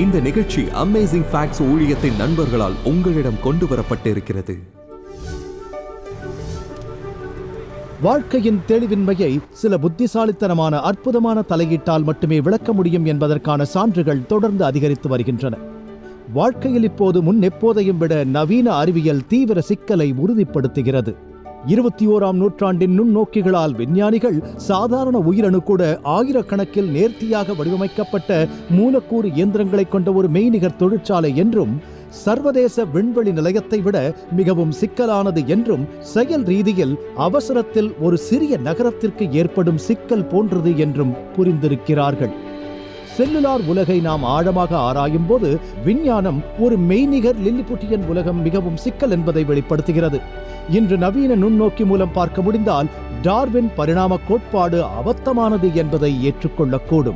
இந்த நிகழ்ச்சி amazing facts ஊழியத்தின் நண்பர்களால் உங்களிடம் கொண்டு வரப்பட்டிருக்கிறது வாழ்க்கையின் தெளிவின்மையை சில புத்திசாலித்தனமான அற்புதமான தலையீட்டால் மட்டுமே விளக்க முடியும் என்பதற்கான சான்றுகள் தொடர்ந்து அதிகரித்து வருகின்றன. வாழ்க்கையில் இப்போது முன் எப்போதையும் விட நவீன அறிவியல் தீவிர சிக்கலை உறுதிப்படுத்துகிறது. இருபத்தி ஓராம் நூற்றாண்டின் நுண்ணோக்கிகளால் விஞ்ஞானிகள் சாதாரண உயிரணு கூட ஆயிரக்கணக்கில் நேர்த்தியாக வடிவமைக்கப்பட்ட மூலக்கூறு இயந்திரங்களை கொண்ட ஒரு மெய்நிகர் தொழிற்சாலை என்றும் சர்வதேச விண்வெளி நிலையத்தை விட மிகவும் சிக்கலானது என்றும் செயல் ரீதியில் அவசரத்தில் ஒரு சிறிய நகரத்திற்கு ஏற்படும் சிக்கல் போன்றது என்றும் புரிந்திருக்கிறார்கள். செல்லுலார் உலகை நாம் ஆழமாக ஆராயும் போது விஞ்ஞானம் ஒரு மெய்நிகர் லில்லிபுட்டியன் உலகம் மிகவும் சிக்கல் என்பதை வெளிப்படுத்துகிறது. இன்று நவீன நுண்ணோக்கி மூலம் பார்க்க முடிந்தால் டார்வின் பரிணாம கோட்பாடு அபத்தமானது என்பதை ஏற்றுக்கொள்ளக்கூடும்.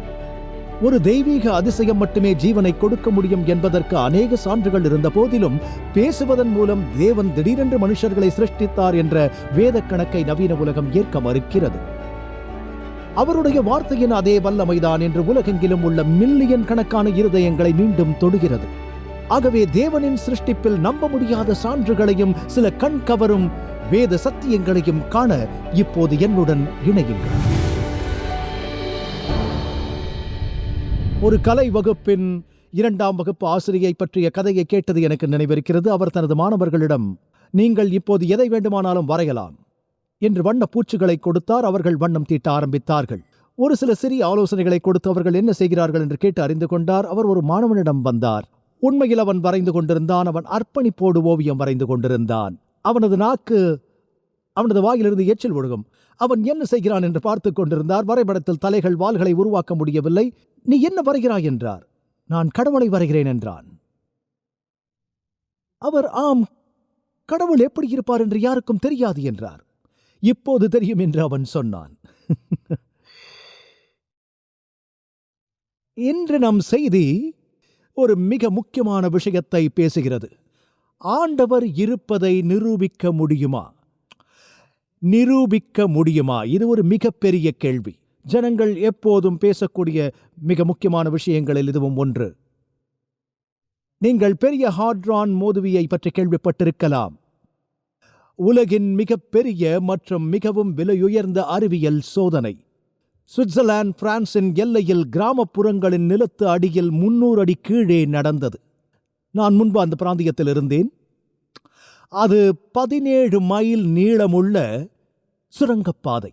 ஒரு தெய்வீக அதிசயம் மட்டுமே ஜீவனை கொடுக்க முடியும் என்பதற்கு அநேக சான்றுகள் இருந்த போதிலும் பேசுவதன் மூலம் தேவன் திடீரென்று மனுஷர்களை சிருஷ்டித்தார் என்ற வேத கணக்கை நவீன உலகம் ஏற்க மறுக்கிறது. அவருடைய வார்த்தையின் அதே வல்லமைதான் என்று உலகெங்கிலும் உள்ள மில்லியன் கணக்கான இருதயங்களை மீண்டும் தொடுகிறது. ஆகவே தேவனின் சிருஷ்டிப்பில் நம்ப முடியாத சான்றுகளையும் சில கண் கவரும் வேத சத்தியங்களையும் காண இப்போது என்னுடன் இணையுங்கள். ஒரு கலை வகுப்பின் இரண்டாம் வகுப்பு ஆசிரியை பற்றிய கதையை கேட்டது எனக்கு நினைவிருக்கிறது. அவர் தனது மாணவர்களிடம் நீங்கள் இப்போது எதை வேண்டுமானாலும் வரையலாம் என்று வண்ண பூச்சுகளை கொடுத்தார். அவர்கள் வண்ணம் தீட்ட ஆரம்பித்தார்கள். ஒரு சில சிறிய ஆலோசனைகளை கொடுத்து அவர்கள் என்ன செய்கிறார்கள் என்று கேட்டு அறிந்து கொண்டார். அவர் ஒரு மாணவனிடம் வந்தார். உண்மையில் அவன் வரைந்து கொண்டிருந்தான். அவன் அர்ப்பணிப்போடு ஓவியம் வரைந்து கொண்டிருந்தான். அவனது நாக்கு அவனது வாயிலிருந்து எச்சில் ஒழுகும். அவன் என்ன செய்கிறான் என்று பார்த்துக் கொண்டிருந்தார். வரைபடத்தில் தலைகள் வாள்களை உருவாக்க முடியவில்லை. நீ என்ன வரைகிறாய்? என்றார். நான் கடவுளை வரைகிறேன் என்றான். அவர் ஆம் கடவுள் எப்படி இருப்பார் என்று யாருக்கும் தெரியாது என்றார். இப்போது தெரியும் என்று அவன் சொன்னான். இன்று நம் செய்தி ஒரு மிக முக்கியமான விஷயத்தை பேசுகிறது. ஆண்டவர் இருப்பதை நிரூபிக்க முடியுமா? நிரூபிக்க முடியுமா? இது ஒரு மிகப்பெரிய கேள்வி. ஜனங்கள் எப்போதும் பேசக்கூடிய மிக முக்கியமான விஷயங்களில் இதுவும் ஒன்று. நீங்கள் பெரிய ஹாட்ரான் மோதுவியை பற்றி கேள்விப்பட்டிருக்கலாம். உலகின் மிகப்பெரிய மற்றும் மிகவும் விலையுயர்ந்த அறிவியல் சோதனை. சுவிட்சர்லாந்து பிரான்சின் எல்லையில் கிராமப்புறங்களின் நிலத்து அடியில் முன்னூறு அடி கீழே நடந்தது. நான் முன்பு அந்த பிராந்தியத்தில் இருந்தேன். அது பதினேழு மைல் நீளமுள்ள சுரங்கப்பாதை.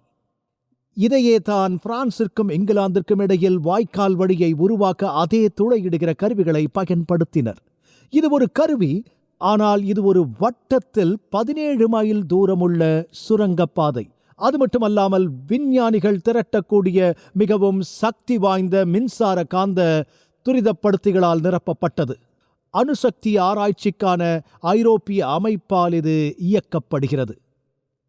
இதையே தான் பிரான்சிற்கும் இங்கிலாந்திற்கும் இடையில் வாய்க்கால் வழியை உருவாக்க அதே துளையிடுகிற கருவிகளை பயன்படுத்தினர். இது ஒரு கருவி ஆனால் இது ஒரு வட்டத்தில் பதினேழு மைல் தூரமுள்ள சுரங்கப்பாதை. அது மட்டுமல்லாமல் விஞ்ஞானிகள் திரட்டக்கூடிய மிகவும் சக்தி வாய்ந்த மின்சார காந்த துரிதப்படுத்திகளால் நிரப்பப்பட்டது. அணுசக்தி ஆராய்ச்சிக்கான ஐரோப்பிய அமைப்பால் இது இயக்கப்படுகிறது.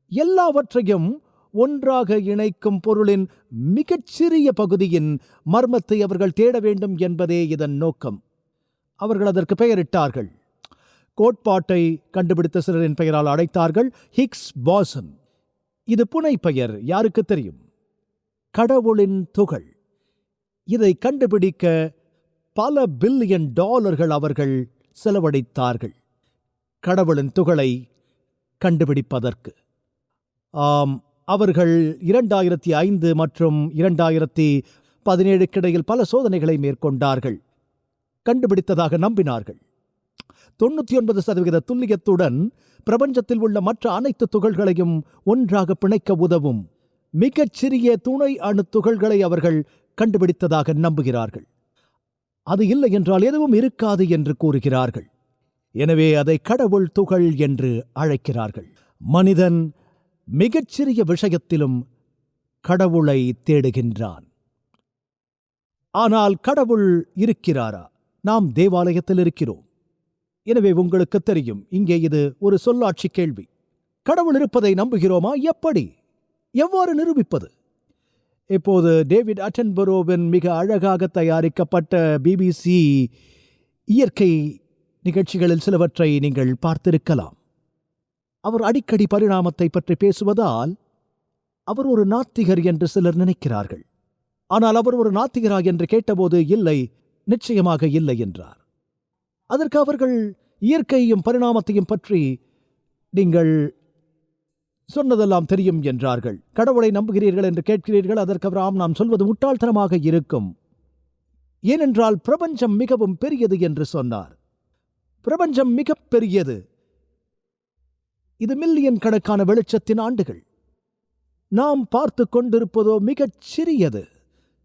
எல்லாவற்றையும் ஒன்றாக இணைக்கும் பொருளின் மிகச்சிறிய பகுதியின் மர்மத்தை அவர்கள் தேட வேண்டும் என்பதே இதன் நோக்கம். அவர்கள் அதற்கு பெயரிட்டார்கள். கோட்பாட்டை கண்டுபிடித்த சிலரின் பெயரால் அழைத்தார்கள் ஹிக்ஸ் பாசன் இது புனை பெயர் யாருக்கு தெரியும்? கடவுளின் துகள். இதை கண்டுபிடிக்க பல பில்லியன் டாலர்கள் அவர்கள் செலவழித்தார்கள். கடவுளின் துகளை கண்டுபிடிப்பதற்கு. ஆம் அவர்கள் இரண்டாயிரத்தி ஐந்து மற்றும் இரண்டாயிரத்தி பதினேழுக்கிடையில் பல சோதனைகளை மேற்கொண்டார்கள். கண்டுபிடித்ததாக நம்பினார்கள். தொண்ணூற்றி ஒன்பது சதவிகித துல்லியத்துடன் பிரபஞ்சத்தில் உள்ள மற்ற அனைத்து துகள்களையும் ஒன்றாக பிணைக்க உதவும் மிகச்சிறிய துணை அணு துகள்களை அவர்கள் கண்டுபிடித்ததாக நம்புகிறார்கள். அது இல்லை என்றால் எதுவும் இருக்காது என்று கூறுகிறார்கள். எனவே அதை கடவுள் துகள் என்று அழைக்கிறார்கள். மனிதன் மிகச்சிறிய விஷயத்திலும் கடவுளை தேடுகின்றான். ஆனால் கடவுள் இருக்கிறாரா? நாம் தேவாலயத்தில் இருக்கிறோம். எனவே உங்களுக்கு தெரியும் இங்கே இது ஒரு சொல்லாட்சி கேள்வி. கடவுள் இருப்பதை நம்புகிறோமா? எப்படி? எவ்வாறு நிரூபிப்பது? இப்போது டேவிட் அட்டன்பரோவின் மிக அழகாக தயாரிக்கப்பட்ட பிபிசி இயற்கை நிகழ்ச்சிகளில் சிலவற்றை நீங்கள் பார்த்திருக்கலாம். அவர் அடிக்கடி பரிணாமத்தை பற்றி பேசுவதால் அவர் ஒரு நாத்திகர் என்று சிலர் நினைக்கிறார்கள். ஆனால் அவர் ஒரு நாத்திகரா என்று கேட்டபோது இல்லை நிச்சயமாக இல்லை என்றார். அதற்கு அவர்கள் இயற்கையையும் பரிணாமத்தையும் பற்றி நீங்கள் சொன்னதெல்லாம் தெரியும் என்றார்கள். கடவுளை நம்புகிறீர்கள் என்று கேட்கிறீர்கள் அதற்கு அவர் ஆம் நாம் சொல்வது முட்டாள்தனமாக இருக்கும். ஏனென்றால் பிரபஞ்சம் மிகவும் பெரியது என்று சொன்னார். பிரபஞ்சம் மிக பெரியது. இது மில்லியன் கணக்கான வெளிச்சத்தின் ஆண்டுகள். நாம் பார்த்து கொண்டிருப்பதோ மிகச் சிறியது.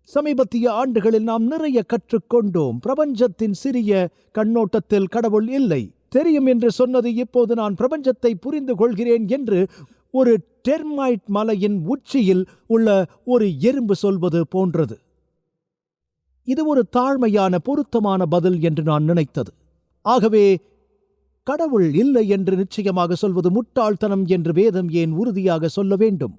சமீபத்திய ஆண்டுகளில் நாம் நிறைய கற்றுக்கொண்டோம். பிரபஞ்சத்தின் சிறிய கண்ணோட்டத்தில் கடவுள் இல்லை. தெரியும் என்று சொன்னது இப்போது நான் பிரபஞ்சத்தை புரிந்து கொள்கிறேன் என்று ஒரு டெர்மைட் மலையின் உச்சியில் உள்ள ஒரு எறும்பு சொல்வது போன்றது. இது ஒரு தாழ்மையான பொருத்தமான பதில் என்று நான் நினைத்தது. ஆகவே கடவுள் இல்லை என்று நிச்சயமாக சொல்வது முட்டாள்தனம் என்று வேதம் ஏன் உறுதியாக சொல்ல வேண்டும்?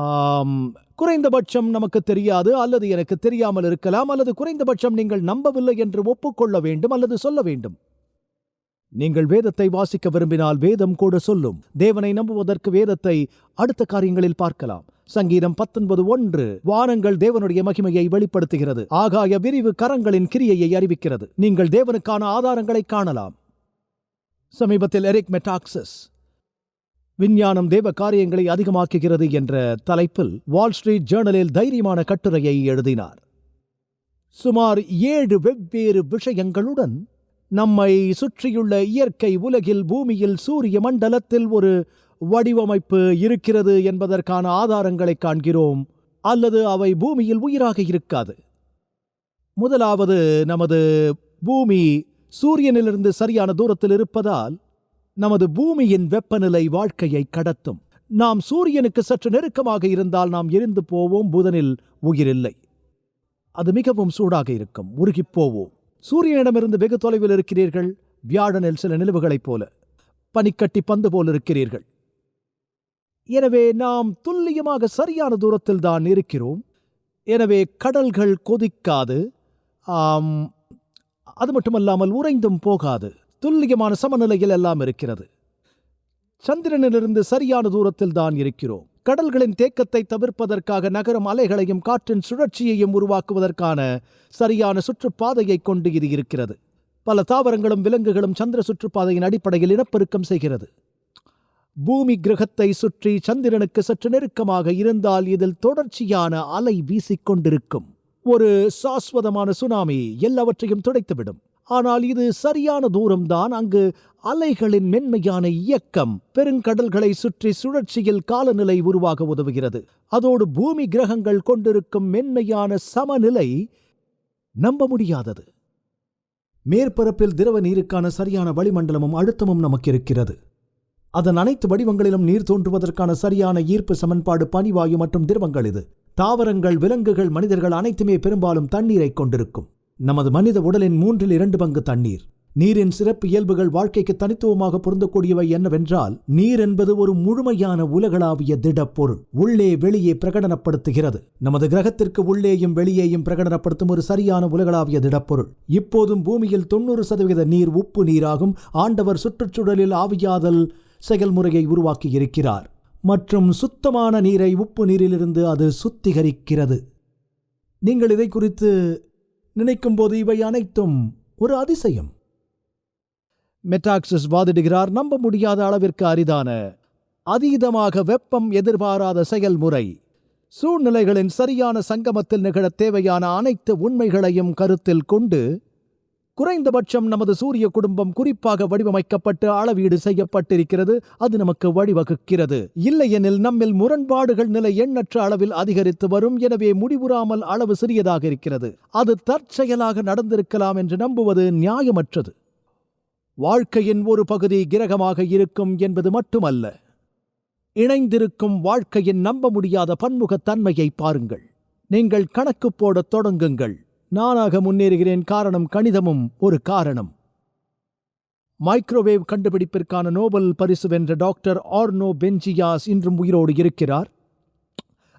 ஆம், குறைந்தபட்சம் நமக்கு தெரியாது அல்லது எனக்கு தெரியாமல் இருக்கலாம் அல்லது குறைந்தபட்சம் நீங்கள் நம்பவில்லை என்று ஒப்புக்கொள்ள வேண்டும் அல்லது சொல்ல வேண்டும். நீங்கள் வேதத்தை வாசிக்க விரும்பினால் வேதம் கூட சொல்லும். தேவனை நம்புவதற்கு வேதத்தை அடுத்த காரியங்களில் பார்க்கலாம். சங்கீதம் பத்தொன்பது ஒன்று. வானங்கள் தேவனுடைய மகிமையை வெளிப்படுத்துகிறது. ஆகாய விரிவு கரங்களின் கிரியையை அறிவிக்கிறது. நீங்கள் தேவனுக்கான ஆதாரங்களை காணலாம். சமீபத்தில் எரிக் மெட்டாக்சஸ் விஞ்ஞானம் தேவ காரியங்களை அதிகமாக்குகிறது என்ற தலைப்பில் வால் ஸ்ட்ரீட் ஜேர்னலில் தைரியமான கட்டுரையை எழுதினார். சுமார் ஏழு வெவ்வேறு விஷயங்களுடன் நம்மை சுற்றியுள்ள இயற்கை உலகில் பூமியில் சூரிய மண்டலத்தில் ஒரு வடிவமைப்பு இருக்கிறது என்பதற்கான ஆதாரங்களை காண்கிறோம் அல்லது அவை பூமியில் உயிராக இருக்காது. முதலாவது நமது பூமி சூரியனிலிருந்து சரியான தூரத்தில் இருப்பதால் நமது பூமியின் வெப்பநிலை வாழ்க்கையை கடத்தும். நாம் சூரியனுக்கு சற்று நெருக்கமாக இருந்தால் நாம் எரிந்து போவோம் புதனில் உயிரில்லை. அது மிகவும் சூடாக இருக்கும். உருகிப் போவோம். சூரியனிடமிருந்து வெகு தொலைவில் இருக்கிறீர்கள் வியாழனில் சில நிலவுகளைப் போல. பனிக்கட்டி பந்து போல் இருக்கிறீர்கள். எனவே நாம் துல்லியமாக சரியான தூரத்தில் தான் இருக்கிறோம். எனவே கடல்கள் கொதிக்காது. ஆம், அது மட்டுமல்லாமல் உறைந்தும் போகாது. துல்லியமான சமநிலையில் எல்லாம் இருக்கிறது. சந்திரனிலிருந்து சரியான தூரத்தில் தான் இருக்கிறோம். கடல்களின் தேக்கத்தை தவிர்ப்பதற்காக நகரும் அலைகளையும் காற்றின் சுழற்சியையும் உருவாக்குவதற்கான சரியான சுற்றுப்பாதையை கொண்டு இது இருக்கிறது. பல தாவரங்களும் விலங்குகளும் சந்திர சுற்றுப்பாதையின் அடிப்படையில் இனப்பெருக்கம் செய்கிறது. பூமி கிரகத்தை சுற்றி சந்திரனுக்கு சற்று நெருக்கமாக இருந்தால் இதில் தொடர்ச்சியான அலை வீசிக்கொண்டிருக்கும் ஒரு சாஸ்வதமான சுனாமி எல்லாவற்றையும் துடைத்துவிடும். ஆனால் இது சரியான தூரம்தான். அங்கு அலைகளின் மென்மையான இயக்கம் பெருங்கடல்களை சுற்றி சுழற்சியில் காலநிலை உருவாக உதவுகிறது. அதோடு பூமி கிரகங்கள் கொண்டிருக்கும் மென்மையான சமநிலை நம்ப முடியாதது. மேற்பரப்பில் திரவ நீருக்கான சரியான வளிமண்டலமும் அழுத்தமும் நமக்கு இருக்கிறது அதன் அனைத்து வடிவங்களிலும் நீர் தோன்றுவதற்கான சரியான ஈர்ப்பு சமன்பாடு பனிவாயு மற்றும் திரவங்கள் இது. தாவரங்கள் விலங்குகள் மனிதர்கள் அனைத்துமே பெரும்பாலும் தண்ணீரை கொண்டிருக்கும். நமது மனித உடலின் மூன்றில் இரண்டு பங்கு தண்ணீர். நீரின் சிறப்பு இயல்புகள் வாழ்க்கைக்கு தனித்துவமாக பொருந்தக்கூடியவை என்னவென்றால் நீர் என்பது ஒரு முழுமையான உலகளாவிய திடப்பொருள். உள்ளே வெளியே பிரகடனப்படுத்துகிறது. நமது கிரகத்திற்கு உள்ளேயும் வெளியேயும் பிரகடனப்படுத்தும் ஒரு சரியான உலகளாவிய திடப்பொருள். இப்போதும் பூமியில் தொண்ணூறு சதவீத நீர் உப்பு நீராகும். ஆண்டவர் சுற்றுச்சூழலில் ஆவியாதல் செயல்முறையை உருவாக்கி இருக்கிறார். மற்றும் சுத்தமான நீரை உப்பு நீரிலிருந்து அது சுத்திகரிக்கிறது. நீங்கள் இதை குறித்து நினைக்கும்போது இவை அனைத்தும் ஒரு அதிசயம். மெட்டாக்சிஸ் வாதிடுகிறார் நம்ப முடியாத அளவிற்கு அரிதான அதீதமாக வெப்பம் எதிர்பாராத செயல்முறை. சூழ்நிலைகளின் சரியான சங்கமத்தில் நிகழத் தேவையான அனைத்து உண்மைகளையும் கருத்தில் கொண்டு குறைந்தபட்சம் நமது சூரிய குடும்பம் குறிப்பாக வடிவமைக்கப்பட்டு அளவீடு செய்யப்பட்டிருக்கிறது. அது நமக்கு வழிவகுக்கிறது. இல்லையெனில் நம்மில் முரண்பாடுகள் நிலை எண்ணற்ற அளவில் அதிகரித்து வரும். எனவே முடிவுறாமல் அளவு சிறியதாக இருக்கிறது. அது தற்செயலாக நடந்திருக்கலாம் என்று நம்புவது நியாயமற்றது. வாழ்க்கையின் ஒரு பகுதி கிரகமாக இருக்கும் என்பது மட்டுமல்ல. இணைந்திருக்கும் வாழ்க்கையின் நம்ப முடியாத பன்முகத்தன்மையை பாருங்கள். நீங்கள் கணக்கு போடத் தொடங்குங்கள். நானாக முன்னேறுகிறேன் காரணம் கணிதமும் ஒரு காரணம். மைக்ரோவேவ் கண்டுபிடிப்பிற்கான நோபல் பரிசு வென்ற டாக்டர் ஆர்னோ பென்ஜியாஸ் இன்றும் உயிரோடு இருக்கிறார்.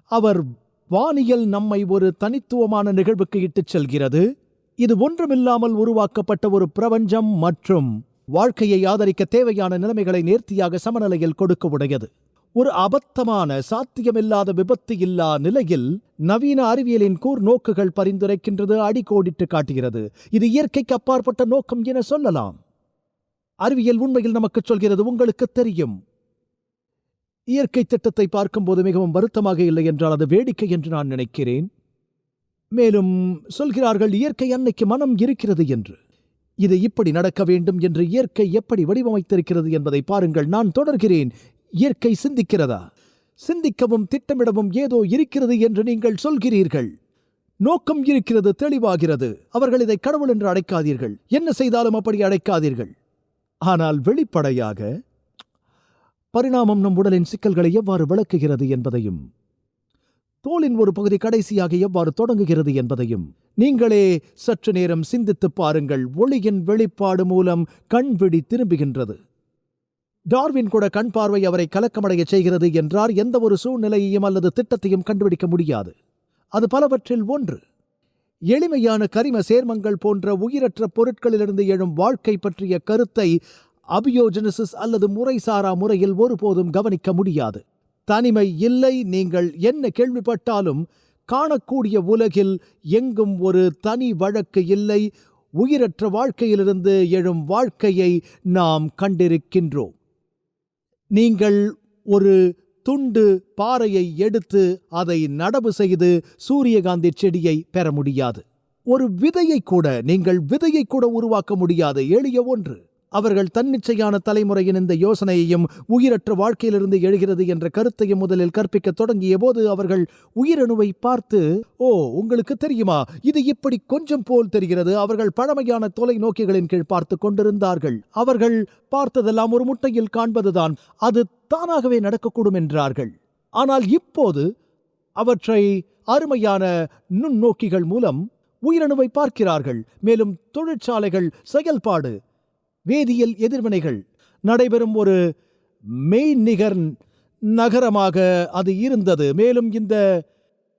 அவர் வானியல் நம்மை ஒரு தனித்துவமான நிகழ்வுக்கு இட்டுச் செல்கிறது. இது ஒன்றுமில்லாமல் உருவாக்கப்பட்ட ஒரு பிரபஞ்சம் மற்றும் வாழ்க்கையை ஆதரிக்க தேவையான நிலைமைகளை நேர்த்தியாக சமநிலையில் கொடுக்க உடையது. ஒரு அபத்தமான சாத்தியமில்லாத விபத்து இல்லா நிலையில் நவீன அறிவியலின் கூர் நோக்குகள் பரிந்துரைக்கின்றது அடிக்கோடிட்டு காட்டுகிறது. இது இயற்கைக்கு அப்பாற்பட்ட நோக்கம் என சொல்லலாம். அறிவியல் உண்மையில் நமக்கு சொல்கிறது உங்களுக்கு தெரியும். இயற்கை திட்டத்தை பார்க்கும்போது மிகவும் வருத்தமாக இல்லை என்றால் அது வேடிக்கை என்று நான் நினைக்கிறேன். மேலும் சொல்கிறார்கள் இயற்கை அன்னைக்கு மனம் இருக்கிறது என்று. இது இப்படி நடக்க வேண்டும் என்று இயற்கை எப்படி வடிவமைத்திருக்கிறது என்பதை பாருங்கள் நான் தொடர்கிறேன். இயற்கை சிந்திக்கிறதா? சிந்திக்கவும் திட்டமிடவும் ஏதோ இருக்கிறது என்று நீங்கள் சொல்கிறீர்கள். நோக்கம் இருக்கிறது தெளிவாகிறது. அவர்கள் இதை கடவுள் என்று அழைக்காதீர்கள். என்ன செய்தாலும் அப்படி அழைக்காதீர்கள். ஆனால் வெளிப்படையாக பரிணாமம் நம் உடலின் சிக்கல்களை எவ்வாறு விளக்குகிறது என்பதையும் தோளின் ஒரு பகுதி கடைசியாக எவ்வாறு தொடங்குகிறது என்பதையும் நீங்களே சற்று நேரம் சிந்தித்துப் பாருங்கள். ஒளியின் வெளிப்பாடு மூலம் கண் விழி திரும்புகின்றது. டார்வின் கூட கண் பார்வை அவரை கலக்கமடைய செய்கிறது என்றார் எந்த ஒரு சூழ்நிலையையும் அல்லது திட்டத்தையும் கண்டுபிடிக்க முடியாது. அது பலவற்றில் ஒன்று. எளிமையான கரிம சேர்மங்கள் போன்ற உயிரற்ற பொருட்களிலிருந்து எழும் வாழ்க்கை பற்றிய கருத்தை அபியோஜெனசிஸ் அல்லது முறைசாரா முறையில் ஒருபோதும் கவனிக்க முடியாது. தனிமை இல்லை நீங்கள் என்ன கேள்விப்பட்டாலும் காணக்கூடிய உலகில் எங்கும் ஒரு தனி வழக்கு இல்லை உயிரற்ற வாழ்க்கையிலிருந்து எழும் வாழ்க்கையை நாம் கண்டிருக்கின்றோம். நீங்கள் ஒரு துண்டு பாறையை எடுத்து அதை நடவு செய்து சூரியகாந்தி செடியை பெற முடியாது. ஒரு விதையை கூட நீங்கள் விதையை கூட உருவாக்க முடியாது. எளிய ஒன்று. அவர்கள் தன்னிச்சையான தலைமுறையின் இந்த யோசனையையும் உயிரற்ற வாழ்க்கையிலிருந்து எழுகிறது என்ற கருத்தையும் முதலில் கற்பிக்க தொடங்கிய போது அவர்கள் உயிரணுவை பார்த்து ஓ உங்களுக்கு தெரியுமா? இது இப்படி கொஞ்சம் போல் தெரிகிறது. அவர்கள் பழமையான தொலைநோக்கிகளின் கீழ் பார்த்து கொண்டிருந்தார்கள். அவர்கள் பார்த்ததெல்லாம் ஒரு முட்டையில் காண்பதுதான். அது தானாகவே நடக்கக்கூடும் என்றார்கள். ஆனால் இப்போது அவற்றை அருமையான நுண்ணோக்கிகள் மூலம் உயிரணுவை பார்க்கிறார்கள். மேலும் தொழிற்சாலைகள் செயல்பாடு வேதியியல் எதிர்வினைகள். நடைபெறும் ஒரு மெய்நிகர் நகரமாக அது இருந்தது. மேலும் இந்த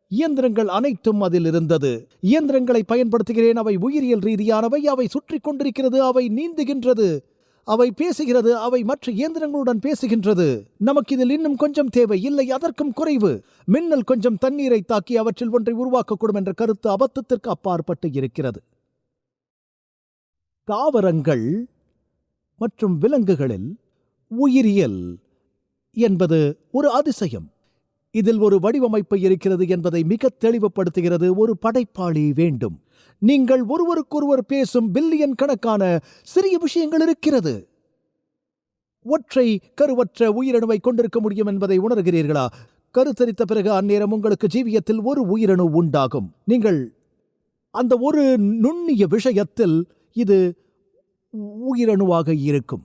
இயந்திரங்கள் அனைத்தும் அதில் இருந்தது. இயந்திரங்களை பயன்படுத்துகிறேன். அவை உயிரியல் ரீதியானவை. அவை சுற்றி கொண்டிருக்கிறது. அவை நீந்துகின்றது. அவை பேசுகிறது. அவை மற்ற இயந்திரங்களுடன் பேசுகின்றது. நமக்கு இதில் இன்னும் கொஞ்சம் தேவை. இல்லை அதற்கும் குறைவு. மின்னல் கொஞ்சம் தண்ணீரை தாக்கி அவற்றில் ஒன்றை உருவாக்கக்கூடும் என்ற கருத்து அபத்தத்திற்கு அப்பாற்பட்டு இருக்கிறது. தாவரங்கள் மற்றும் விலங்குகளில் உயிரியல் என்பது ஒரு அதிசயம். இதில் ஒரு வடிவமைப்பு இருக்கிறது என்பதை மிக தெளிவுபடுத்துகிறது ஒரு படைப்பாளி வேண்டும். நீங்கள் ஒருவருக்கொருவர் பேசும் பில்லியன் கணக்கான சிறிய விஷயங்கள் இருக்கிறது. ஒற்றை கருவற்ற உயிரணுவை கொண்டிருக்க முடியும் என்பதை உணர்கிறீர்களா? கருத்தரித்த பிறகு அந்நேரம் உங்களுக்கு ஜீவியத்தில் ஒரு உயிரணு உண்டாகும். நீங்கள் அந்த ஒரு நுண்ணிய விஷயத்தில் இது உயிரணுவாக இருக்கும்.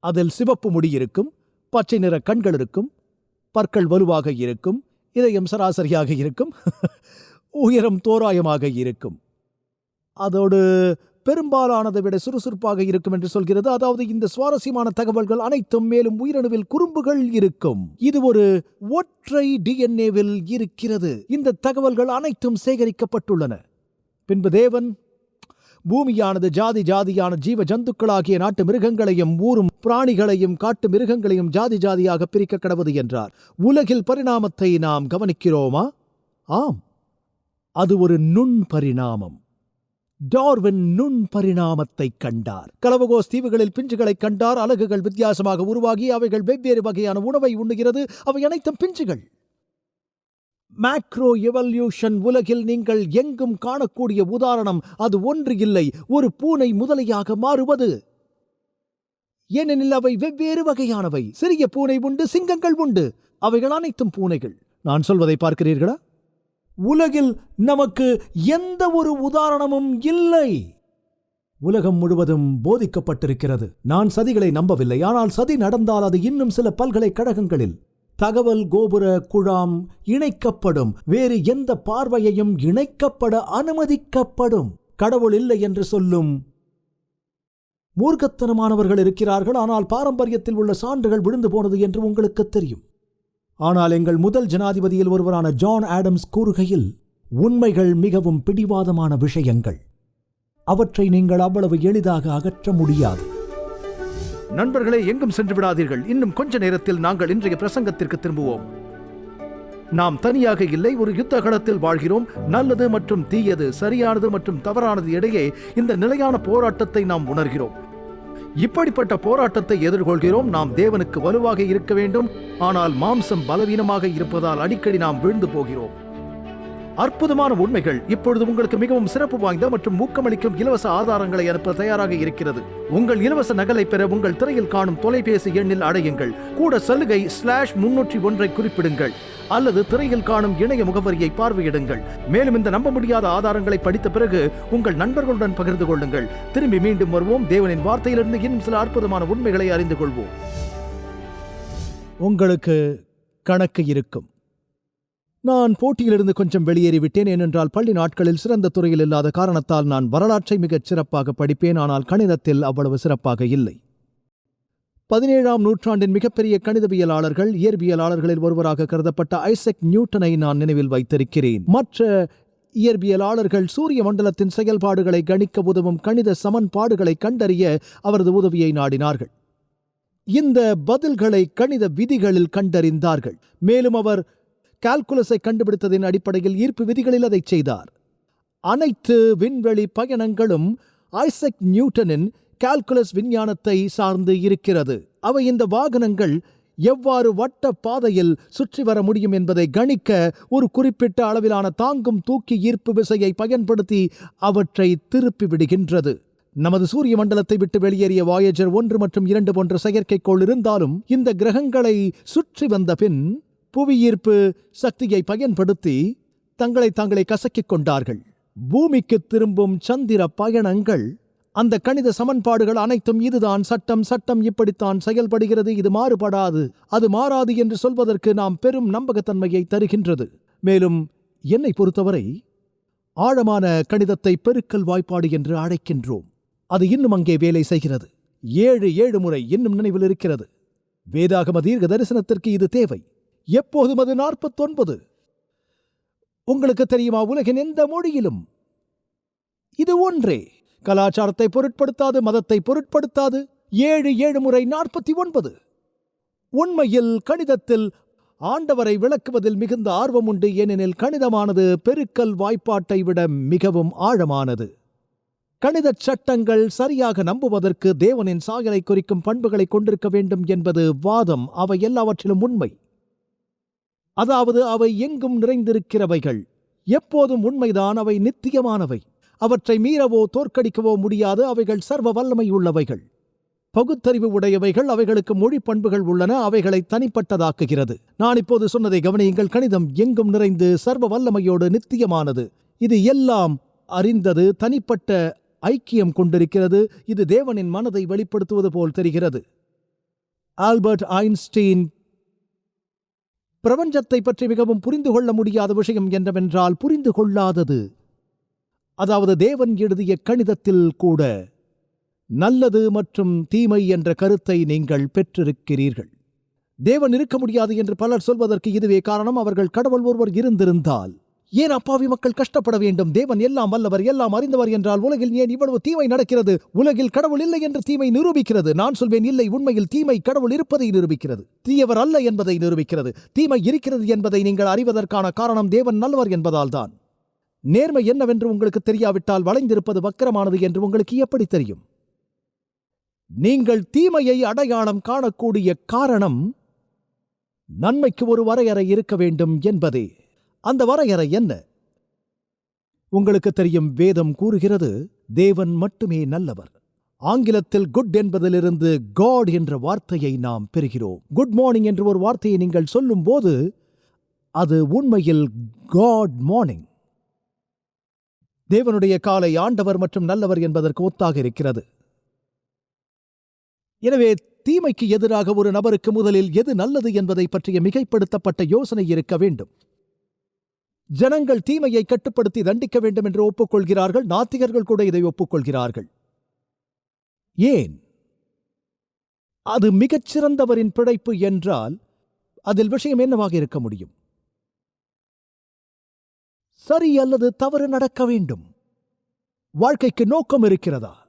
அதில் சிவப்பு முடி இருக்கும் பச்சை நிற கண்கள் இருக்கும் பற்கள் வலுவாக இருக்கும் இதயம் சராசரியாக இருக்கும் உயரம் தோராயமாக இருக்கும். அதோடு பெரும்பாலானதை விட சுறுசுறுப்பாக இருக்கும் என்று சொல்கிறது. அதாவது இந்த சுவாரஸ்யமான தகவல்கள் அனைத்தும் மேலும் உயிரணுவில் குறும்புகள் இருக்கும். இது ஒரு ஒற்றை டிஎன்ஏவில் இருக்கிறது. இந்த தகவல்கள் அனைத்தும் சேகரிக்கப்பட்டுள்ளன. பின்பு தேவன் பூமியானது ஜாதி ஜாதியான ஜீவ ஜந்துக்களாகிய நாட்டு மிருகங்களையும் ஊரும் பிராணிகளையும் காட்டு மிருகங்களையும் ஜாதி ஜாதியாக பிரிக்க கடவுது என்றார். உலகில் பரிணாமத்தை நாம் கவனிக்கிறோமா? ஆம். அது ஒரு நுண் பரிணாமம் டார்வின் நுண் பரிணாமத்தை கண்டார். கலவகோஸ் தீவுகளில் பிஞ்சுகளை கண்டார். அலகுகள் வித்தியாசமாக உருவாகி அவைகள் வெவ்வேறு வகையான உணவை உண்ணுகிறது. அவை அனைத்தும் பிஞ்சுகள். மேக்ரோ எவல்யூஷன் உலகில் நீங்கள் எங்கும் காணக்கூடிய உதாரணம் அது ஒன்று இல்லை ஒரு பூனை முதலையாக மாறுவது. ஏனெனில் அவை வெவ்வேறு வகையானவை. சிறிய பூனை உண்டு சிங்கங்கள் உண்டு. அவைகள் அனைத்தும் பூனைகள். நான் சொல்வதை பார்க்கிறீர்களா? உலகில் நமக்கு எந்த ஒரு உதாரணமும் இல்லை. உலகம் முழுவதும் போதிக்கப்பட்டிருக்கிறது. நான் சதிகளை நம்பவில்லை. ஆனால் சதி நடந்தால் அது இன்னும் சில பல்கலைக்கழகங்களில். தகவல் கோபுர குழாம் இணைக்கப்படும். வேறு எந்த பார்வையையும் இணைக்கப்பட அனுமதிக்கப்படும். கடவுள் இல்லை என்று சொல்லும். மூர்க்கத்தனமானவர்கள் இருக்கிறார்கள் ஆனால் பாரம்பரியத்தில் உள்ள சான்றுகள் விழுந்து போனது என்று உங்களுக்கு தெரியும். ஆனால் எங்கள் முதல் ஜனாதிபதியில் ஒருவரான ஜான் ஆடம்ஸ் கூறுகையில் உண்மைகள் மிகவும் பிடிவாதமான விஷயங்கள். அவற்றை நீங்கள் அவ்வளவு எளிதாக அகற்ற முடியாது. நண்பர்களே எங்கும் சென்று விடாதீர்கள். இன்னும் கொஞ்ச நேரத்தில் நாங்கள் இன்றைய பிரசங்கத்திற்கு திரும்புவோம். நாம் தனியாக இல்லை ஒரு யுத்த களத்தில் வாழ்கிறோம். நல்லது மற்றும் தீயது சரியானது மற்றும் தவறானது இடையே இந்த நிலையான போராட்டத்தை நாம் உணர்கிறோம். இப்படிப்பட்ட போராட்டத்தை எதிர்கொள்கிறோம். நாம் தேவனுக்கு வலுவாக இருக்க வேண்டும். ஆனால் மாம்சம் பலவீனமாக இருப்பதால் அடிக்கடி நாம் வீழ்ந்து போகிறோம். அற்புதமான உண்மைகள் இப்பொழுது உங்களுக்கு மிகவும் சிறப்பு வாய்ந்த மற்றும் ஊக்கமளிக்கும் இலவச ஆதாரங்களை அனுப்ப தயாராக இருக்கிறது. உங்கள் இலவச நகலை பெற உங்கள் திரையில் காணும் தொலைபேசி எண்ணில் அடையுங்கள். கூட சலுகை ஸ்லாஷ் முன்னூற்றி ஒன்றை குறிப்பிடுங்கள். அல்லது திரையில் காணும் இணைய முகவரியை பார்வையிடுங்கள். மேலும் இந்த நம்ப முடியாத ஆதாரங்களை படித்த பிறகு உங்கள் நண்பர்களுடன் பகிர்ந்து கொள்ளுங்கள். திரும்பி மீண்டும் வருவோம். தேவனின் வார்த்தையிலிருந்து இன்னும் சில அற்புதமான உண்மைகளை அறிந்து கொள்வோம். உங்களுக்கு கணக்கு இருக்கும். நான் போட்டியிலிருந்து கொஞ்சம் வெளியேறிவிட்டேன் ஏனென்றால் பள்ளி நாட்களில் சிறந்த துறையில் இல்லாத காரணத்தால் நான் வரலாற்றை மிகச் சிறப்பாக படிப்பேன் ஆனால் கணிதத்தில் அவ்வளவு சிறப்பாக இல்லை. பதினேழாம் நூற்றாண்டின் மிகப்பெரிய கணிதவியலாளர்கள் இயற்பியலாளர்களில் ஒருவராக கருதப்பட்ட ஐசக் நியூட்டனை நான் நினைவில் வைத்திருக்கிறேன். மற்ற இயற்பியலாளர்கள் சூரிய மண்டலத்தின் செயல்பாடுகளை கணிக்க உதவும் கணித சமன்பாடுகளை கண்டறிய அவரது உதவியை நாடினார்கள். இந்த பதில்களை கணித விதிகளில் கண்டறிந்தார்கள். மேலும் அவர் கால்குலஸை கண்டுபிடித்ததின் அடிப்படையில் ஈர்ப்பு விதிகளில் அதை செய்தார். அனைத்து விண்வெளி பயணங்களும் ஐசக் நியூட்டனின் கால்குலஸ் விஞ்ஞானத்தை சார்ந்து இருக்கிறது. அவை இந்த வாகனங்கள் எவ்வாறு வட்ட பாதையில் சுற்றி வர முடியும் என்பதை கணிக்க ஒரு குறிப்பிட்ட அளவிலான தாங்கும் தூக்கி ஈர்ப்பு விசையை பயன்படுத்தி அவற்றை திருப்பி விடுகின்றது. நமது சூரிய மண்டலத்தை விட்டு வெளியேறிய வாயேஜர் ஒன்று மற்றும் இரண்டு போன்ற செயற்கைக்கோள் இருந்தாலும் இந்த கிரகங்களை சுற்றி வந்த பின் புவியீர்ப்பு சக்தியை பயன்படுத்தி தங்களை தாங்களே கசக்கிக் கொண்டார்கள். பூமிக்கு திரும்பும் சந்திர பயணங்கள் அந்த கணித சமன்பாடுகள் அனைத்தும் இதுதான் சட்டம் சட்டம் இப்படித்தான் செயல்படுகிறது இது மாறுபடாது அது மாறாது என்று சொல்வதற்கு நாம் பெரும் நம்பகத்தன்மையை தருகின்றது. மேலும் என்னை பொறுத்தவரை ஆழமான கணிதத்தை பெருக்கல் வாய்ப்பாடு என்று அழைக்கின்றோம். அது இன்னும் அங்கே வேலை செய்கிறது. ஏழு ஏழு முறை இன்னும் நினைவில் இருக்கிறது. வேதாகம தீர்க்க தரிசனத்திற்கு இது தேவை. எப்போதும் அது நாற்பத்தொன்பது. உங்களுக்கு தெரியுமா உலகின் எந்த மொழியிலும்? இது ஒன்றே. கலாச்சாரத்தை பொருட்படுத்தாது மதத்தை பொருட்படுத்தாது. ஏழு ஏழு முறை நாற்பத்தி ஒன்பது. உண்மையில் கணிதத்தில் ஆண்டவரை விளக்குவதில் மிகுந்த ஆர்வம் உண்டு ஏனெனில் கணிதமானது பெருக்கல் வாய்ப்பாட்டை விட மிகவும் ஆழமானது. கணிதச் சட்டங்கள் சரியாக நம்புவதற்கு தேவனின் சாயலை குறிக்கும் பண்புகளை கொண்டிருக்க வேண்டும் என்பது வாதம் அவை எல்லாவற்றிலும் உண்மை. அதாவது அவை எங்கும் நிறைந்திருக்கிறவைகள். எப்போதும் உண்மைதான் அவை நித்தியமானவை. அவற்றை மீறவோ தோற்கடிக்கவோ முடியாது அவைகள் சர்வ வல்லமை உள்ளவைகள் பகுத்தறிவு உடையவைகள் அவைகளுக்கு மொழி பண்புகள் உள்ளன அவைகளை தனிப்பட்டதாக்குகிறது. நான் இப்போது சொன்னதை கவனியுங்கள் கணிதம் எங்கும் நிறைந்து சர்வ வல்லமையோடு நித்தியமானது. இது எல்லாம் அறிந்தது தனிப்பட்ட ஐக்கியம் கொண்டிருக்கிறது. இது தேவனின் மனதை வெளிப்படுத்துவது போல் தெரிகிறது. ஆல்பர்ட் ஐன்ஸ்டீன் பிரபஞ்சத்தை பற்றி மிகவும் புரிந்து கொள்ள முடியாத விஷயம் என்னவென்றால் புரிந்து கொள்ளாதது. அதாவது தேவன் எழுதிய கணிதத்தில் கூட நல்லது மற்றும் தீமை என்ற கருத்தை நீங்கள் பெற்றிருக்கிறீர்கள். தேவன் இருக்க முடியாது என்று பலர் சொல்வதற்கு இதுவே காரணம் அவர்கள் கடவுள் ஒருவர் இருந்திருந்தால். ஏன் அப்பாவி மக்கள் கஷ்டப்பட வேண்டும்? தேவன் எல்லாம் வல்லவர் எல்லாம் அறிந்தவர் என்றால் உலகில் ஏன் இவ்வளவு தீமை நடக்கிறது? உலகில் கடவுள் இல்லை என்று தீமை நிரூபிக்கிறது. நான் சொல்வேன் இல்லை உண்மையில் தீமை கடவுள் இருப்பதை நிரூபிக்கிறது. தீயவர் அல்ல என்பதை நிரூபிக்கிறது. தீமை இருக்கிறது என்பதை நீங்கள் அறிவதற்கான காரணம் தேவன் நல்லவர் என்பதால்தான். நேர்மை என்னவென்று உங்களுக்கு தெரியாவிட்டால் வளைந்திருப்பது வக்கரமானது என்று உங்களுக்கு எப்படி தெரியும்? நீங்கள் தீமையை அடையாளம் காணக்கூடிய காரணம் நன்மைக்கு ஒரு வரையறை இருக்க வேண்டும் என்பதே. அந்த வரையறை என்ன? உங்களுக்கு தெரியும் வேதம் கூறுகிறது தேவன் மட்டுமே நல்லவர். ஆங்கிலத்தில் குட் என்பதிலிருந்து காட் என்ற வார்த்தையை நாம் பெறுகிறோம். குட் மார்னிங் என்று ஒரு வார்த்தையை நீங்கள் சொல்லும்போது அது உண்மையில் காட் மார்னிங் தேவனுடைய காலை ஆண்டவர் மற்றும் நல்லவர் என்பதற்கு ஒத்தாக இருக்கிறது. எனவே தீமைக்கு எதிராக ஒரு நபருக்கு முதலில் எது நல்லது என்பதை பற்றிய மிகைப்படுத்தப்பட்ட யோசனை இருக்க வேண்டும். ஜனங்கள் தீமையை கட்டுப்படுத்தி தண்டிக்க வேண்டும் என்று ஒப்புக்கொள்கிறார்கள் நாத்திகர்கள் கூட இதை ஒப்புக்கொள்கிறார்கள். ஏன்? அது மிகச்சிறந்தவரின் பிழைப்பு என்றால் அதில் விஷயம் என்னவாக இருக்க முடியும்? சரி அல்லது தவறு நடக்க வேண்டும். வாழ்க்கைக்கு நோக்கம் இருக்கிறதா?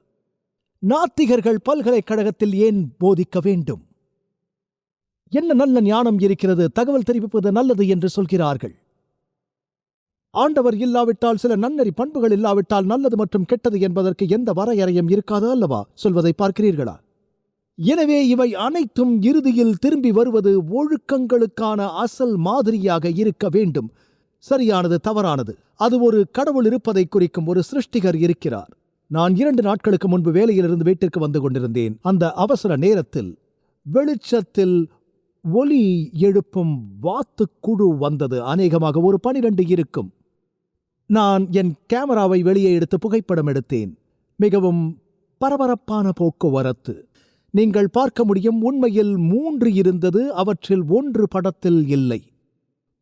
நாத்திகர்கள் பல்கலைக்கழகத்தில் ஏன் போதிக்க வேண்டும்? என்ன நல்ல ஞானம் இருக்கிறது? தகவல் தெரிவிப்பது நல்லது என்று சொல்கிறார்கள். ஆண்டவர் இல்லாவிட்டால் சில நன்னறி பண்புகள் இல்லாவிட்டால் நல்லது மற்றும் கெட்டது என்பதற்கு எந்த வரையறையும் இருக்காது அல்லவா? சொல்வதை பார்க்கிறீர்களா? எனவே இவை அனைத்தும் இறுதியில் திரும்பி வருவது ஒழுக்கங்களுக்கான அசல் மாதிரியாக இருக்க வேண்டும். சரியானது தவறானது. அது ஒரு கடவுள் இருப்பதை குறிக்கும் ஒரு சிருஷ்டிகர் இருக்கிறார். நான் இரண்டு நாட்களுக்கு முன்பு வேலையிலிருந்து வீட்டிற்கு வந்து கொண்டிருந்தேன். அந்த அவசர நேரத்தில் வெளிச்சத்தில் ஒலி எழுப்பும் வாத்துக்குழு வந்தது. அநேகமாக ஒரு பனிரெண்டு இருக்கும். நான் என் கேமராவை வெளியே எடுத்து புகைப்படம் எடுத்தேன். மிகவும் பரபரப்பான போக்குவரத்து. நீங்கள் பார்க்க முடியும் உண்மையில் மூன்று இருந்தது அவற்றில் ஒன்று படத்தில் இல்லை.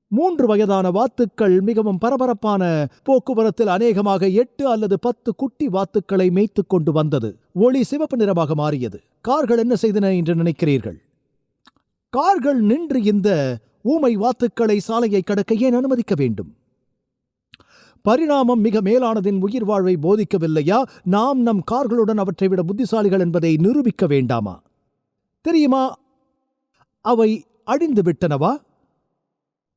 மூன்று வயதான வாத்துக்கள் மிகவும் பரபரப்பான போக்குவரத்தில் அநேகமாக எட்டு அல்லது பத்து குட்டி வாத்துக்களை மேய்த்துக் கொண்டு வந்தது. ஒளி சிவப்பு நிறமாக மாறியது. கார்கள் என்ன செய்தன என்று நினைக்கிறீர்கள்? கார்கள் நின்று இந்த ஊமை வாத்துக்களை சாலையை கடக்க ஏன் அனுமதிக்க வேண்டும்? பரிணாமம் மிக மேலானதின் உயிர் வாழ்வை போதிக்கவில்லையா? நாம் நம் கார்களுடன் அவற்றை விட புத்திசாலிகள் என்பதை நிரூபிக்க வேண்டாமா? தெரியுமா? அவை அழிந்து விட்டனவா?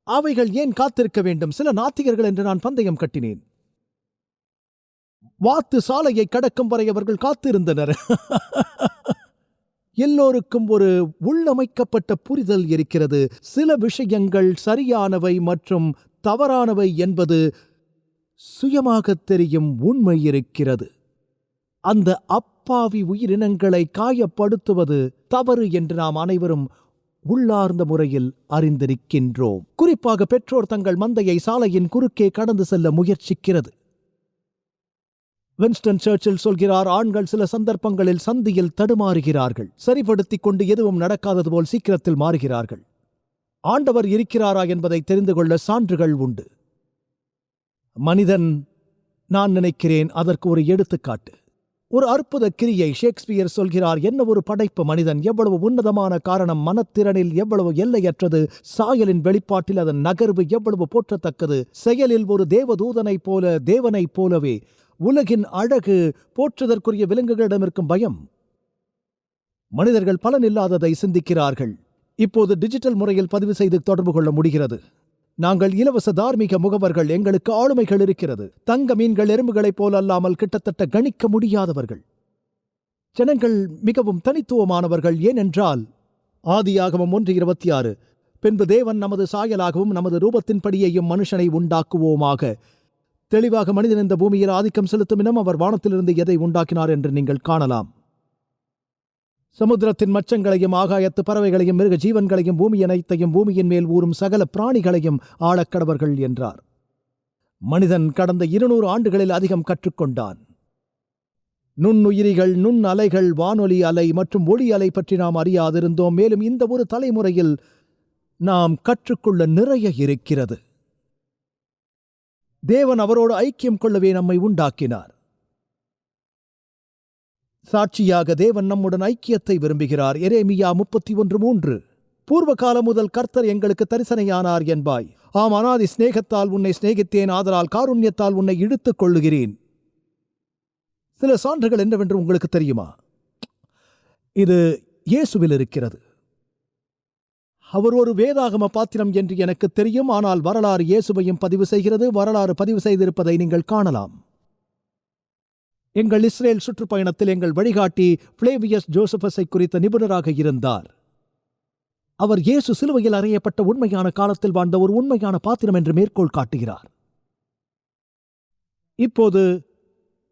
அவைகள் ஏன் காத்திருக்க வேண்டும்? சில நாத்திகர்கள் என்று நான் பந்தயம் கட்டினேன். வாத்து சாலையை கடக்கும் வரை அவர்கள் காத்திருந்தனர். எல்லோருக்கும் ஒரு உள்ளமைக்கப்பட்ட புரிதல் இருக்கிறது. சில விஷயங்கள் சரியானவை மற்றும் தவறானவை என்பது சுயமாகத் தெரியும் உண்மை இருக்கிறது. அந்த அப்பாவி உயிரினங்களை காயப்படுத்துவது தவறு என்று நாம் அனைவரும் உள்ளார்ந்த முறையில் அறிந்திருக்கின்றோம். குறிப்பாக பெற்றோர் தங்கள் மந்தையை சாலையின் குறுக்கே கடந்து செல்ல முயற்சிக்கிறது. வின்ஸ்டன் சர்ச்சில் சொல்கிறார் ஆண்கள் சில சந்தர்ப்பங்களில் சந்தியில் தடுமாறுகிறார்கள். சரிப்படுத்திக் கொண்டு எதுவும் நடக்காதது போல் சீக்கிரத்தில் மாறுகிறார்கள். ஆண்டவர் இருக்கிறாரா என்பதை தெரிந்து கொள்ள சான்றுகள் உண்டு. மனிதன் நான் நினைக்கிறேன் அதற்கு ஒரு எடுத்துக்காட்டு. ஒரு அற்புத கிரியை ஷேக்ஸ்பியர் சொல்கிறார் என்ன ஒரு படைப்பு மனிதன்? எவ்வளவு உன்னதமான காரணம்? மனத்திறனில் எவ்வளவு எல்லையற்றது? சாயலின் வெளிப்பாட்டில் அதன் நகர்வு எவ்வளவு போற்றத்தக்கது? செயலில் ஒரு தேவதூதனைப் போல தேவனைப் போலவே. உலகின் அழகு போற்றுதற்குரிய விலங்குகளிடம் இருக்கும் பயம். மனிதர்கள் பலனில்லாததை சிந்திக்கிறார்கள். இப்போது டிஜிட்டல் முறையில் பதிவு செய்து தொடர்பு கொள்ள முடிகிறது. நாங்கள் இலவச தார்மீக முகவர்கள் எங்களுக்கு ஆளுமைகள் இருக்கிறது. தங்க மீன்கள் எறும்புகளைப் போலல்லாமல் கிட்டத்தட்ட கணிக்க முடியாதவர்கள். ஜனங்கள் மிகவும் தனித்துவமானவர்கள் ஏனென்றால் ஆதியாகவும் ஒன்று இருபத்தி ஆறு. பின்பு தேவன் நமது சாயலாகவும் நமது ரூபத்தின்படியையும் மனுஷனை உண்டாக்குவோமாக. தெளிவாக மனிதன் இந்த பூமியில் ஆதிக்கம் செலுத்தும் இனம் அவர் வானத்திலிருந்து எதை உண்டாக்கினார் என்று நீங்கள் காணலாம். சமுத்திரத்தின் மச்சங்களையும் ஆகாயத்து பறவைகளையும் மிருக ஜீவன்களையும் பூமி அனைத்தையும் பூமியின் மேல் ஊறும் சகல பிராணிகளையும் ஆளக்கடவர்கள் என்றார். மனிதன் கடந்த இருநூறு ஆண்டுகளில் அதிகம் கற்றுக்கொண்டான். நுண்ணுயிரிகள் நுண் அலைகள் வானொலி அலை மற்றும் ஒளி அலை பற்றி நாம் அறியாதிருந்தோம். மேலும் இந்த ஒரு தலைமுறையில் நாம் கற்றுக்கொள்ள நிறைய இருக்கிறது. தேவன் அவரோடு ஐக்கியம் கொள்ளவே நம்மை உண்டாக்கினார். சாட்சியாக தேவன் நம்முடன் ஐக்கியத்தை விரும்புகிறார். எரேமியா முப்பத்தி ஒன்று மூன்று. பூர்வ காலம் முதல் கர்த்தர் எங்களுக்கு தரிசனையானார் என்பாய். ஆம் அனாதி சிநேகத்தால் உன்னை சிநேகித்தேன் ஆதலால் காருண்யத்தால் உன்னை இழுத்துக் கொள்ளுகிறேன். சில சான்றுகள் என்னவென்று உங்களுக்கு தெரியுமா? இது இயேசுவில் இருக்கிறது. அவர் ஒரு வேதாகம பாத்திரம் என்று எனக்கு தெரியும் ஆனால் வரலாறு இயேசுவையும் பதிவு செய்கிறது வரலாறு பதிவு செய்திருப்பதை நீங்கள் காணலாம். எங்கள் இஸ்ரேல் சுற்றுப்பயணத்தில் எங்கள் வழிகாட்டி பிளேவியஸ் ஜோசபஸை குறித்த நிபுணராக இருந்தார். அவர் இயேசு சிலுவையில் அறையப்பட்ட உண்மையான காலத்தில் வாழ்ந்த ஒரு உண்மையான பாத்திரம் என்று மேற்கோள் காட்டுகிறார். இப்போது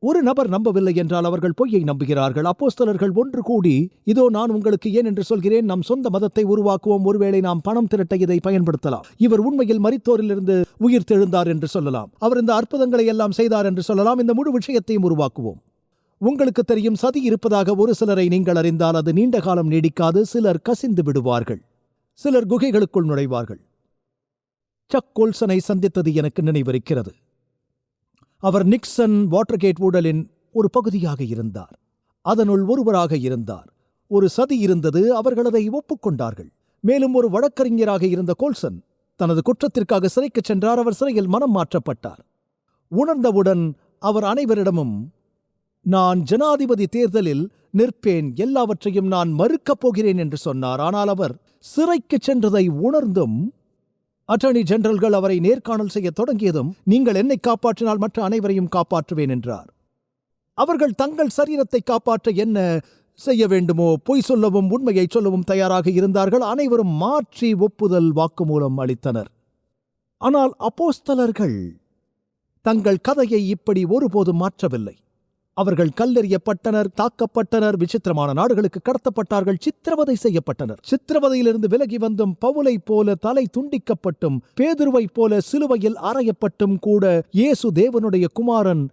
ஒரு நபர் நம்பவில்லை என்றால் அவர்கள் பொய்யை நம்புகிறார்கள். அப்போஸ்தலர்கள் ஒன்று கூடி இதோ நான் உங்களுக்கு ஏன் என்று சொல்கிறேன் நம் சொந்த மதத்தை உருவாக்குவோம் ஒருவேளை நாம் பணம் திரட்ட இதை பயன்படுத்தலாம். இவர் உண்மையில் மரித்தோரிலிருந்து உயிர் தெழுந்தார் என்று சொல்லலாம். அவர் இந்த அற்புதங்களை எல்லாம் செய்தார் என்று சொல்லலாம். இந்த முழு விஷயத்தையும் உருவாக்குவோம். உங்களுக்கு தெரியும் சதி இருப்பதாக ஒரு சிலரை நீங்கள் அறிந்தால் அது நீண்ட காலம் நீடிக்காது. சிலர் கசிந்து விடுவார்கள். சிலர் குகைகளுக்குள் நுழைவார்கள். சக் கோல்சனை சந்தித்தது எனக்கு நினைவிருக்கிறது. அவர் நிக்சன் வாட்டர்கேட் ஊழலின் ஒரு பகுதியாக இருந்தார். அதனுள் ஒருவராக இருந்தார். ஒரு சதி இருந்தது அவர்கள் அதை ஒப்புக்கொண்டார்கள். மேலும் ஒரு வழக்கறிஞராக இருந்த கோல்சன் தனது குற்றத்திற்காக சிறைக்குச் சென்றார் அவர் சிறையில் மனம் மாற்றப்பட்டார். உணர்ந்தவுடன் அவர் அனைவரிடமும் நான் ஜனாதிபதி தேர்தலில் நிற்பேன் எல்லாவற்றையும் நான் மறுக்கப் போகிறேன் என்று சொன்னார். ஆனால் அவர் சிறைக்கு சென்றதை உணர்ந்தும் அட்டர்னி ஜெனரல்கள் அவரை நேர்காணல் செய்ய தொடங்கியதும் நீங்கள் என்னை காப்பாற்றினால் மற்ற அனைவரையும் காப்பாற்றுவேன் என்றார். அவர்கள் தங்கள் சரீரத்தை காப்பாற்ற என்ன செய்ய வேண்டுமோ பொய் சொல்லவும் உண்மையை சொல்லவும் தயாராக இருந்தார்கள். அனைவரும் மாற்றி ஒப்புதல் வாக்குமூலம் அளித்தனர். ஆனால் அப்போஸ்தலர்கள் தங்கள் கதையை இப்படி ஒருபோதும் மாற்றவில்லை. அவர்கள் கல்லெறியப்பட்டனர் தாக்கப்பட்டனர் விசித்திரமான நாடுகளுக்கு கடத்தப்பட்டார்கள் சித்திரவதை செய்யப்பட்டனர். சித்திரவதையிலிருந்து விலகி வந்தும் பவுலைப் போல தலை துண்டிக்கப்பட்டும் பேதுருவைப் போல சிலுவையில் அறையப்பட்டும் கூட இயேசு தேவனுடைய குமாரன்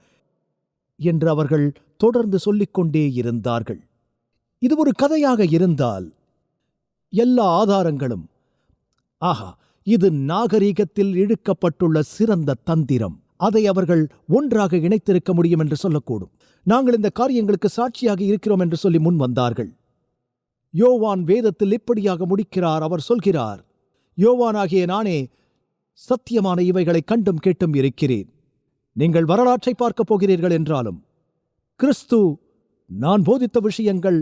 என்று அவர்கள் தொடர்ந்து சொல்லிக்கொண்டே இருந்தார்கள். இது ஒரு கதையாக இருந்தால் எல்லா ஆதாரங்களும் ஆஹா இது நாகரீகத்தில் இழுக்கப்பட்டுள்ள சிறந்த தந்திரம். அதை அவர்கள் ஒன்றாக இணைத்திருக்க முடியும் என்று சொல்லக்கூடும். நாங்கள் இந்த காரியங்களுக்கு சாட்சியாக இருக்கிறோம் என்று சொல்லி முன் வந்தார்கள். யோவான் வேதத்தில் இப்படியாக முடிக்கிறார் அவர் சொல்கிறார் யோவானாகிய நானே சத்தியமான இவைகளை கண்டும் கேட்டும் இருக்கிறேன். நீங்கள் வரலாற்றை பார்க்கப் போகிறீர்கள் என்றாலும் கிறிஸ்து நான் போதித்த விஷயங்கள்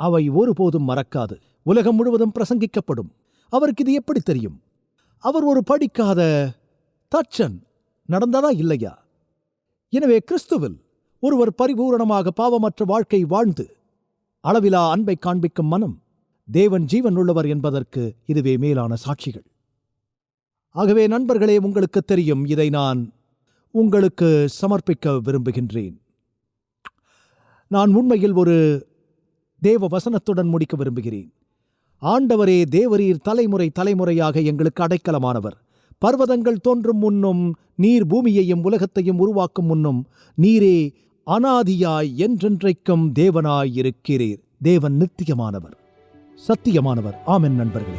அவை ஒருபோதும் மறக்காது. உலகம் முழுவதும் பிரசங்கிக்கப்படும். அவருக்கு இது எப்படி தெரியும்? அவர் ஒரு படிக்காத தச்சன் நடந்ததா இல்லையா? எனவே கிறிஸ்துவில் ஒருவர் பரிபூரணமாக பாவமற்ற வாழ்க்கை வாழ்ந்து அளவிலா அன்பை காண்பிக்கும் மனம் தேவன் ஜீவன் உள்ளவர் என்பதற்கு இதுவே மேலான சாட்சிகள். ஆகவே நண்பர்களே உங்களுக்கு தெரியும் இதை நான் உங்களுக்கு சமர்ப்பிக்க விரும்புகின்றேன். நான் உண்மையில் ஒரு தேவ வசனத்துடன் முடிக்க விரும்புகிறேன். ஆண்டவரே தேவரீர் தலைமுறை தலைமுறையாக எங்களுக்கு அடைக்கலமானவர். பர்வதங்கள் தோன்றும் முன்னும் நீர் பூமியையும் உலகத்தையும் உருவாக்கும் முன்னும் நீரே அனாதியாய் என்றென்றைக்கும் தேவனாய் இருக்கிறீர் தேவன் நித்தியமானவர். சத்தியமானவர். ஆமென் நண்பர்களே.